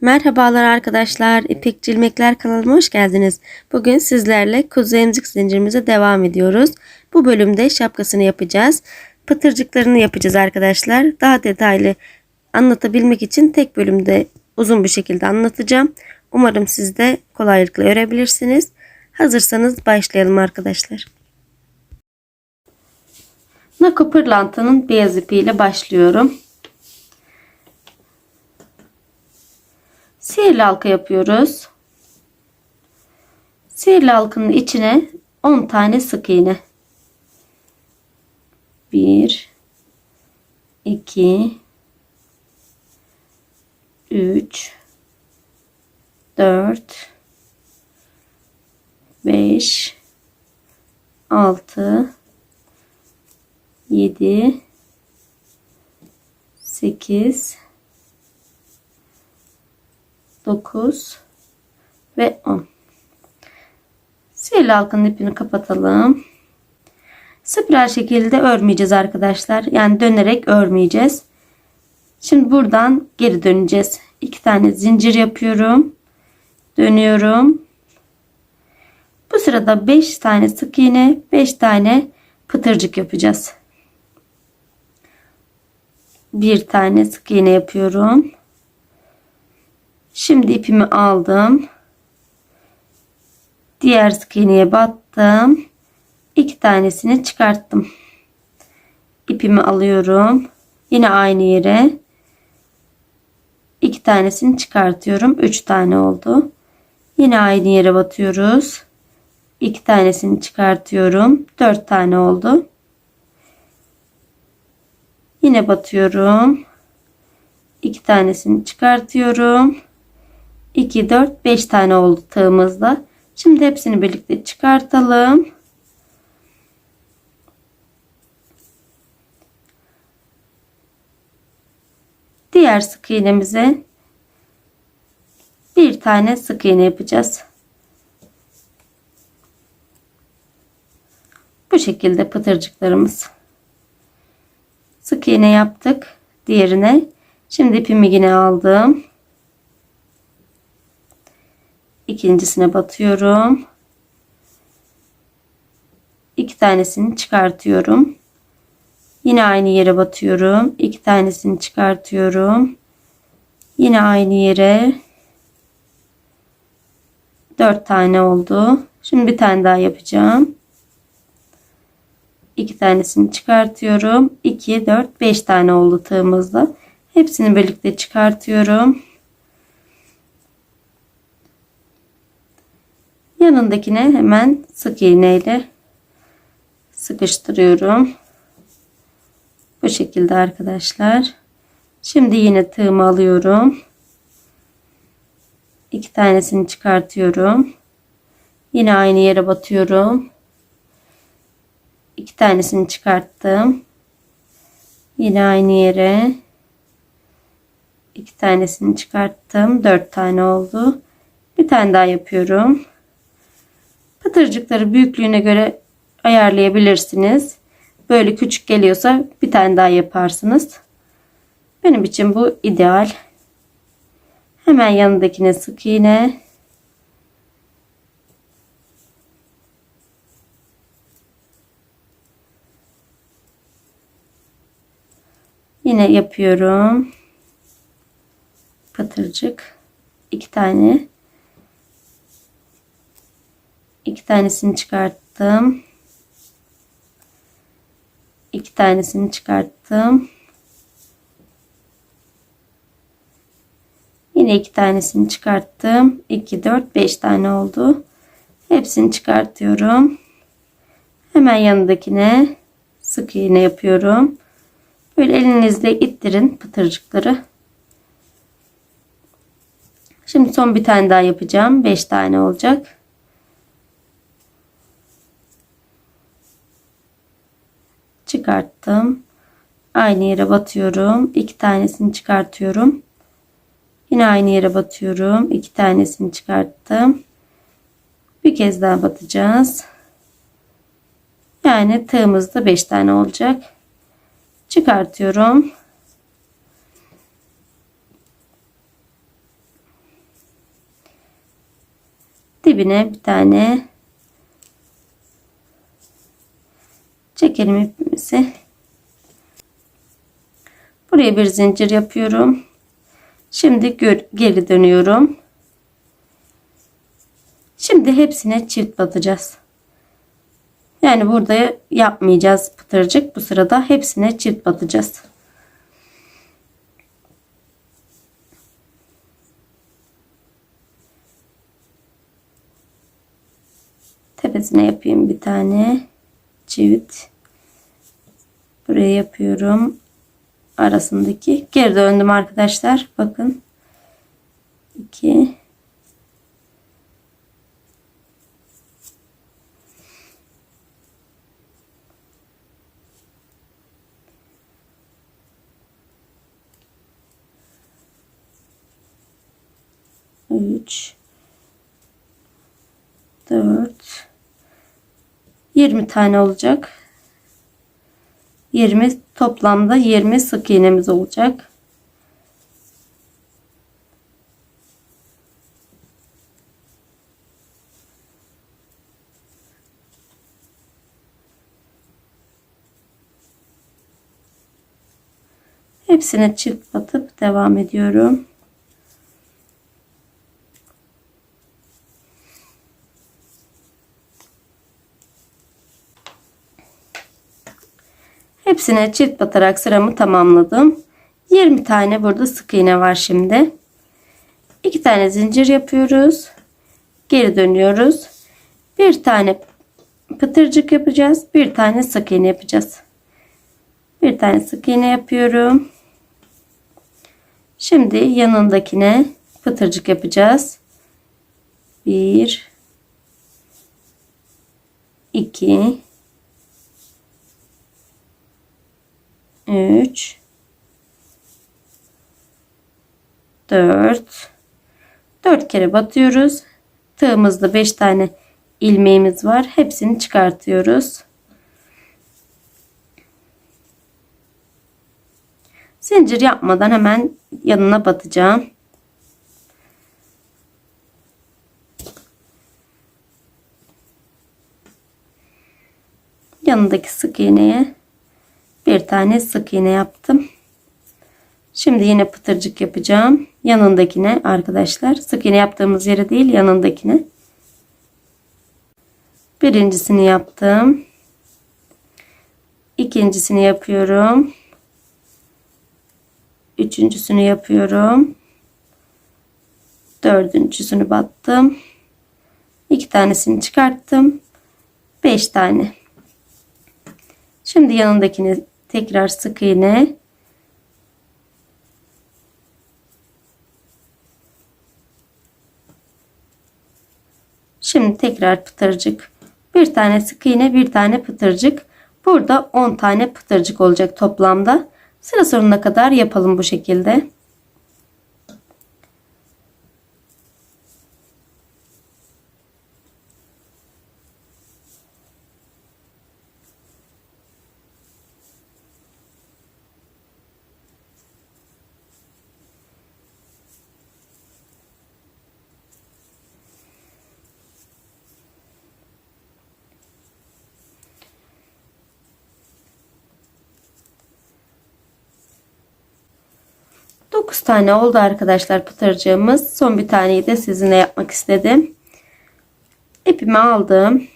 Merhabalar arkadaşlar. İpek Cilmekler kanalıma hoş geldiniz. Bugün sizlerle kuzu emzik zincirimize devam ediyoruz. Bu bölümde şapkasını yapacağız. Pıtırcıklarını yapacağız arkadaşlar. Daha detaylı anlatabilmek için tek bölümde uzun bir şekilde anlatacağım. Umarım siz de kolaylıkla örebilirsiniz. Hazırsanız başlayalım arkadaşlar. Nako pırlantanın beyaz ipiyle başlıyorum. Sihirli halka yapıyoruz. Sihirli halkanın içine 10 tane sık iğne. 1 2 3 4 5 6 7 8 9 ve 10. Sihirli halkanın ipini kapatalım. Spiral şekilde örmeyeceğiz arkadaşlar. Yani dönerek örmeyeceğiz. Şimdi buradan geri döneceğiz. İki tane zincir yapıyorum. Dönüyorum. Bu sırada 5 tane sık iğne, 5 tane pıtırcık yapacağız. Bir tane sık iğne yapıyorum. Şimdi ipimi aldım. Diğer sık battım. İki tanesini çıkarttım. İpimi alıyorum. Yine aynı yere. iki tanesini çıkartıyorum. Üç tane oldu. Yine aynı yere batıyoruz. İki tanesini çıkartıyorum. Dört tane oldu. Yine batıyorum. İki tanesini çıkartıyorum. 2, 4, 5 tane oldu tığımızda. Şimdi hepsini birlikte çıkartalım. Diğer sık iğnemize bir tane sık iğne yapacağız. Bu şekilde pıtırcıklarımız. Sık iğne yaptık. Diğerine. Şimdi ipimi yine aldım. İkincisine batıyorum. İki tanesini çıkartıyorum. Yine aynı yere batıyorum. İki tanesini çıkartıyorum. Yine aynı yere. Dört tane oldu. Şimdi bir tane daha yapacağım. İki tanesini çıkartıyorum. 2, 4, 5 tane oldu tığımızda. Hepsini birlikte çıkartıyorum. Yanındakine hemen sık iğne ile sıkıştırıyorum. Bu şekilde arkadaşlar. Şimdi yine tığımı alıyorum. İki tanesini çıkartıyorum. Yine aynı yere batıyorum. İki tanesini çıkarttım. Yine aynı yere. iki tanesini çıkarttım. Dört tane oldu. Bir tane daha yapıyorum. Pıtırcıkları büyüklüğüne göre ayarlayabilirsiniz. Böyle küçük geliyorsa bir tane daha yaparsınız. Benim için bu ideal. Hemen yanındakine sık iğne. Yine yapıyorum. Pıtırcık. iki tane iki tanesini çıkarttım. iki tanesini çıkarttım. Yine iki tanesini çıkarttım. 2, 4, 5 tane oldu. Hepsini çıkartıyorum. Hemen yanındakine sık iğne yapıyorum. Böyle elinizle ittirin pıtırcıkları. Şimdi son bir tane daha yapacağım. 5 tane olacak. Çıkarttım. Aynı yere batıyorum. iki tanesini çıkartıyorum. Yine aynı yere batıyorum. iki tanesini çıkarttım. Bir kez daha batacağız. Yani tığımızda 5 tane olacak. Çıkartıyorum. dibine bir tane çekelim ipimizi. Buraya bir zincir yapıyorum. Şimdi geri dönüyorum. Şimdi hepsine çift batacağız. Yani burada yapmayacağız pıtırcık. Bu sırada hepsine çift batacağız. Tepesine yapayım bir tane çift. Buraya yapıyorum. Arasındaki. Geri döndüm arkadaşlar. Bakın. 2 3 4 20 tane olacak. 20 toplamda 20 sık iğnemiz olacak. Hepsine çift batıp devam ediyorum. Hepsine çift batarak sıramı tamamladım. 20 tane burada sık iğne var şimdi. 2 tane zincir yapıyoruz. Geri dönüyoruz. Bir tane pıtırcık yapacağız. Bir tane sık iğne yapacağız. Bir tane sık iğne yapıyorum. Şimdi yanındakine pıtırcık yapacağız. 1 2 3 4 4 kere batıyoruz. Tığımızda 5 tane ilmeğimiz var. Hepsini çıkartıyoruz. Zincir yapmadan hemen yanına batacağım. Yanındaki sık iğneye bir tane sık iğne yaptım. Şimdi yine pıtırcık yapacağım. Yanındakine arkadaşlar. Sık iğne yaptığımız yere değil yanındakine. Birincisini yaptım. İkincisini yapıyorum. Üçüncüsünü yapıyorum. Dördüncüsünü battım. İki tanesini çıkarttım. Beş tane. Şimdi yanındakini tekrar sık iğne Şimdi tekrar pıtırcık. Bir tane sık iğne, bir tane pıtırcık. Burada 10 tane pıtırcık olacak toplamda. Sıra sonuna kadar yapalım bu şekilde. Tane oldu arkadaşlar pıtırcığımız. Son bir taneyi de sizinle yapmak istedim. İpimi aldım.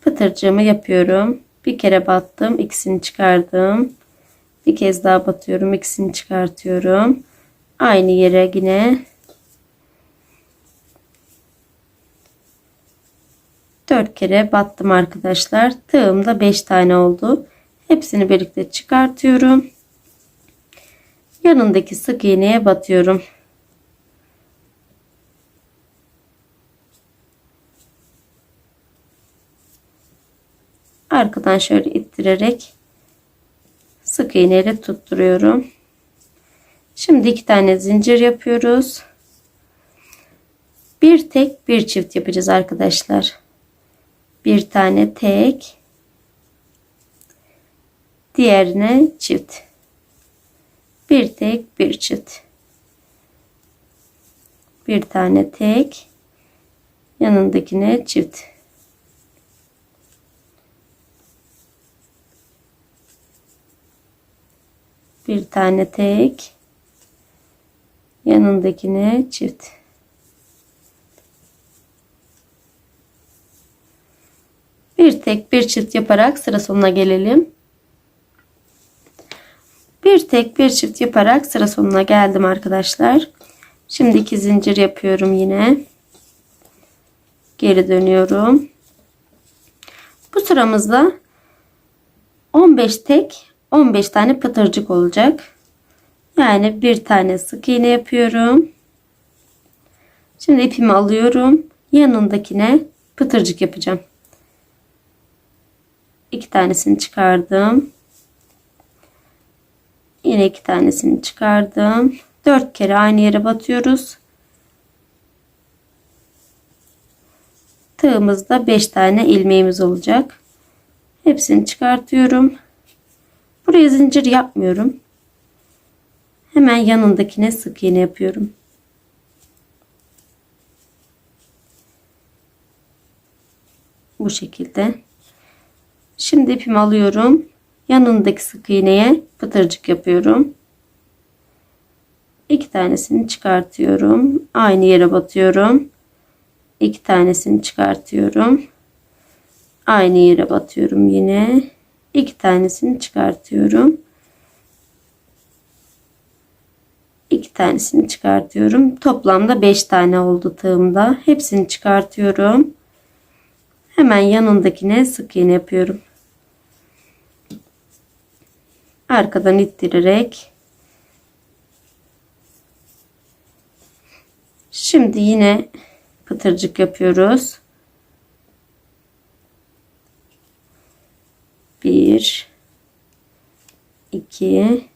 Pıtırcığımı yapıyorum. Bir kere battım. ikisini çıkardım. Bir kez daha batıyorum. ikisini çıkartıyorum. Aynı yere yine dört kere battım arkadaşlar. Tığımda beş tane oldu. Hepsini birlikte çıkartıyorum yanındaki sık iğneye batıyorum. Arkadan şöyle ittirerek sık iğneyle tutturuyorum. Şimdi iki tane zincir yapıyoruz. Bir tek bir çift yapacağız arkadaşlar. Bir tane tek diğerine çift bir tek bir çıt. Bir tane tek yanındakine çift bir tane tek yanındakine çift bir tek bir çift yaparak sıra sonuna gelelim bir tek bir çift yaparak sıra sonuna geldim arkadaşlar şimdi iki zincir yapıyorum yine geri dönüyorum bu sıramızda 15 tek 15 tane pıtırcık olacak. Yani bir tane sık iğne yapıyorum. Şimdi ipimi alıyorum. Yanındakine pıtırcık yapacağım. İki tanesini çıkardım. Yine iki tanesini çıkardım. Dört kere aynı yere batıyoruz. Tığımızda beş tane ilmeğimiz olacak. Hepsini çıkartıyorum. Buraya zincir yapmıyorum. Hemen yanındakine sık iğne yapıyorum. Bu şekilde. Şimdi ipimi alıyorum. Yanındaki sık iğneye pıtırcık yapıyorum. İki tanesini çıkartıyorum. Aynı yere batıyorum. İki tanesini çıkartıyorum. Aynı yere batıyorum yine iki tanesini çıkartıyorum. iki tanesini çıkartıyorum. Toplamda 5 tane oldu tığımda. Hepsini çıkartıyorum. Hemen yanındakine sık iğne yapıyorum. Arkadan ittirerek Şimdi yine pıtırcık yapıyoruz. 1 2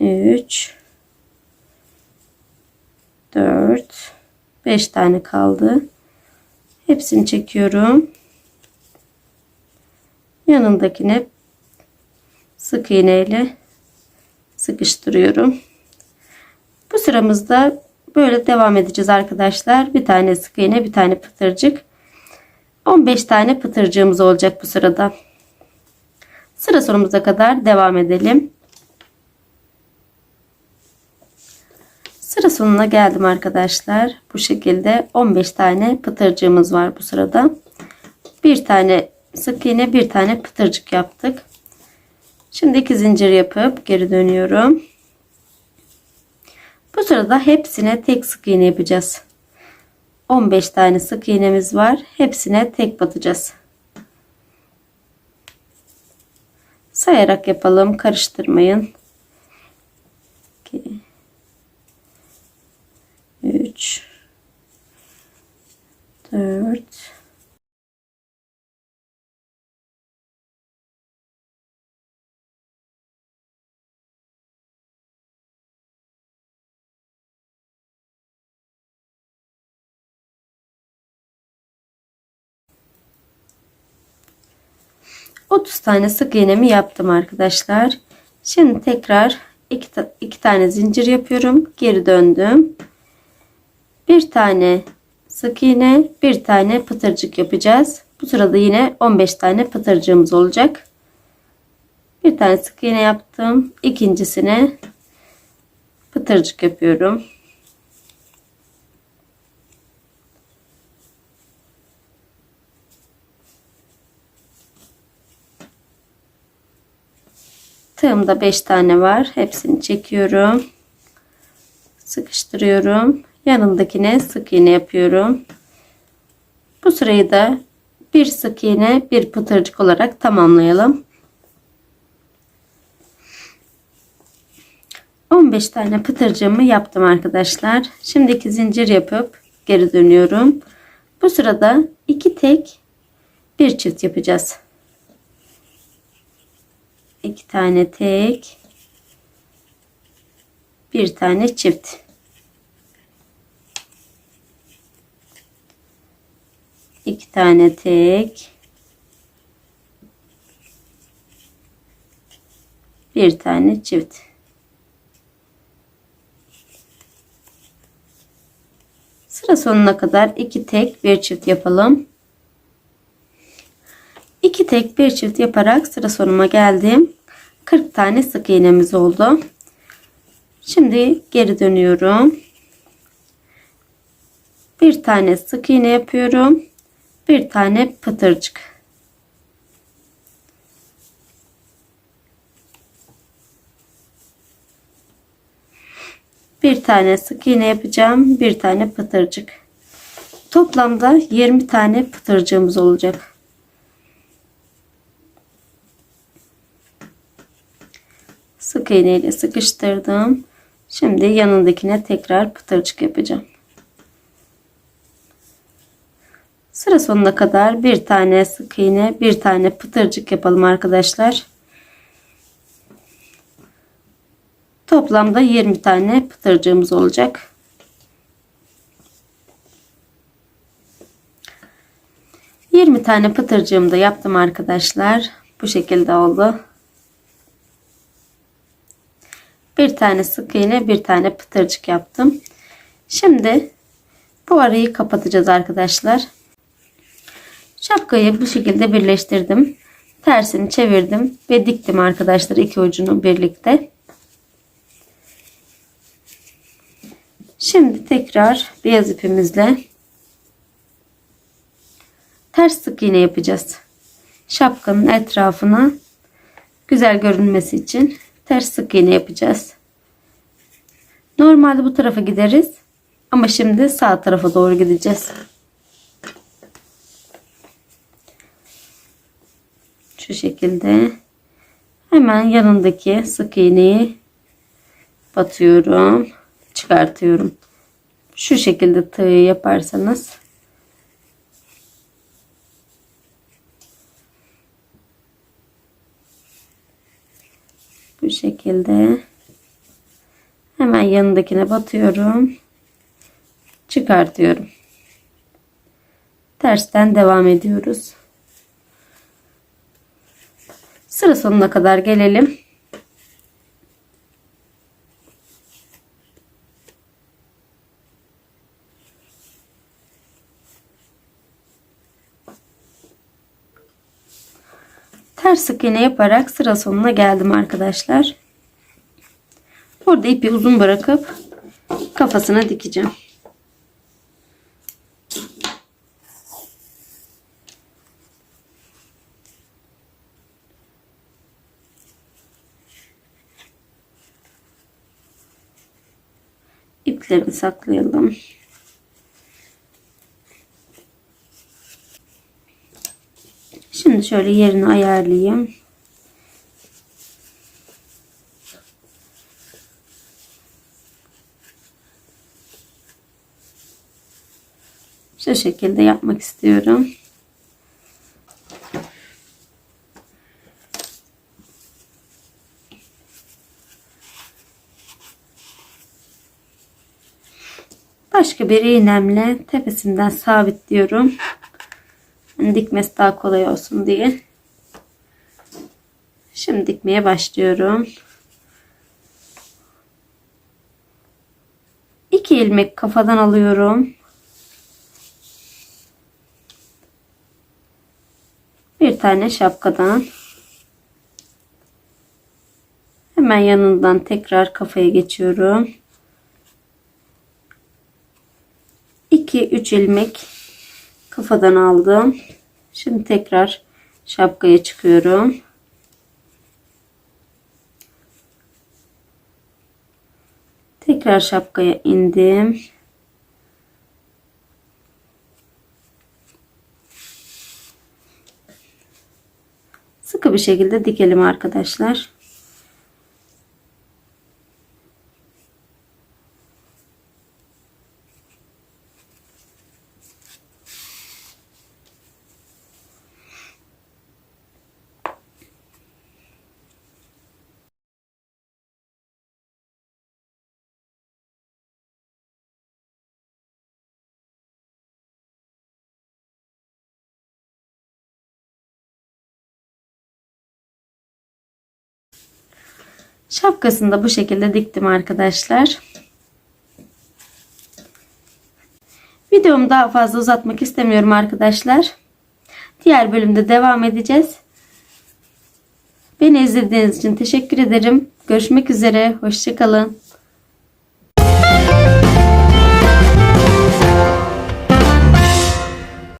3 4 5 tane kaldı. Hepsini çekiyorum. Yanındakine sık iğneyle sıkıştırıyorum. Bu sıramızda böyle devam edeceğiz arkadaşlar. Bir tane sık iğne, bir tane pıtırcık. 15 tane pıtırcığımız olacak bu sırada. Sıra sonumuza kadar devam edelim. Sıra sonuna geldim arkadaşlar. Bu şekilde 15 tane pıtırcığımız var bu sırada. Bir tane sık iğne bir tane pıtırcık yaptık. Şimdi iki zincir yapıp geri dönüyorum. Bu sırada hepsine tek sık iğne yapacağız. 15 tane sık iğnemiz var. Hepsine tek batacağız. Sayarak yapalım. Karıştırmayın. 2 3 4 30 tane sık iğnemi yaptım arkadaşlar. Şimdi tekrar iki, iki tane zincir yapıyorum. Geri döndüm. Bir tane sık iğne, bir tane pıtırcık yapacağız. Bu sırada yine 15 tane pıtırcığımız olacak. Bir tane sık iğne yaptım. İkincisine pıtırcık yapıyorum. Tığımda 5 tane var. Hepsini çekiyorum. Sıkıştırıyorum. Yanındakine sık iğne yapıyorum. Bu sırayı da bir sık iğne bir pıtırcık olarak tamamlayalım. 15 tane pıtırcığımı yaptım arkadaşlar. Şimdiki zincir yapıp geri dönüyorum. Bu sırada iki tek bir çift yapacağız iki tane tek bir tane çift iki tane tek bir tane çift Sıra sonuna kadar iki tek bir çift yapalım. İki tek bir çift yaparak sıra sonuma geldim. 40 tane sık iğnemiz oldu. Şimdi geri dönüyorum. Bir tane sık iğne yapıyorum. Bir tane pıtırcık. Bir tane sık iğne yapacağım. Bir tane pıtırcık. Toplamda 20 tane pıtırcığımız olacak. Sık iğne ile sıkıştırdım. Şimdi yanındakine tekrar pıtırcık yapacağım. Sıra sonuna kadar bir tane sık iğne, bir tane pıtırcık yapalım arkadaşlar. Toplamda 20 tane pıtırcığımız olacak. Yirmi tane pıtırcığımı da yaptım arkadaşlar. Bu şekilde oldu. Bir tane sık iğne, bir tane pıtırcık yaptım. Şimdi bu arayı kapatacağız arkadaşlar. Şapkayı bu şekilde birleştirdim. Tersini çevirdim ve diktim arkadaşlar iki ucunu birlikte. Şimdi tekrar beyaz ipimizle ters sık iğne yapacağız. Şapkanın etrafına güzel görünmesi için ters sık iğne yapacağız. Normalde bu tarafa gideriz ama şimdi sağ tarafa doğru gideceğiz. Şu şekilde hemen yanındaki sık iğneyi batıyorum çıkartıyorum. Şu şekilde tığı yaparsanız bu şekilde hemen yanındakine batıyorum. Çıkartıyorum. Tersten devam ediyoruz. Sıra sonuna kadar gelelim. Ters sık iğne yaparak sıra sonuna geldim arkadaşlar. Burada ipi uzun bırakıp kafasına dikeceğim. İplerini saklayalım. Şimdi şöyle yerini ayarlayayım. Şu şekilde yapmak istiyorum. Başka bir iğnemle tepesinden sabitliyorum. Dikmesi daha kolay olsun diye. Şimdi dikmeye başlıyorum. İki ilmek kafadan alıyorum. Bir tane şapkadan. Hemen yanından tekrar kafaya geçiyorum. 2 3 ilmek kafadan aldım. Şimdi tekrar şapkaya çıkıyorum. Tekrar şapkaya indim. Sıkı bir şekilde dikelim arkadaşlar. Şapkasını da bu şekilde diktim arkadaşlar. Videomu daha fazla uzatmak istemiyorum arkadaşlar. Diğer bölümde devam edeceğiz. Beni izlediğiniz için teşekkür ederim. Görüşmek üzere. Hoşçakalın.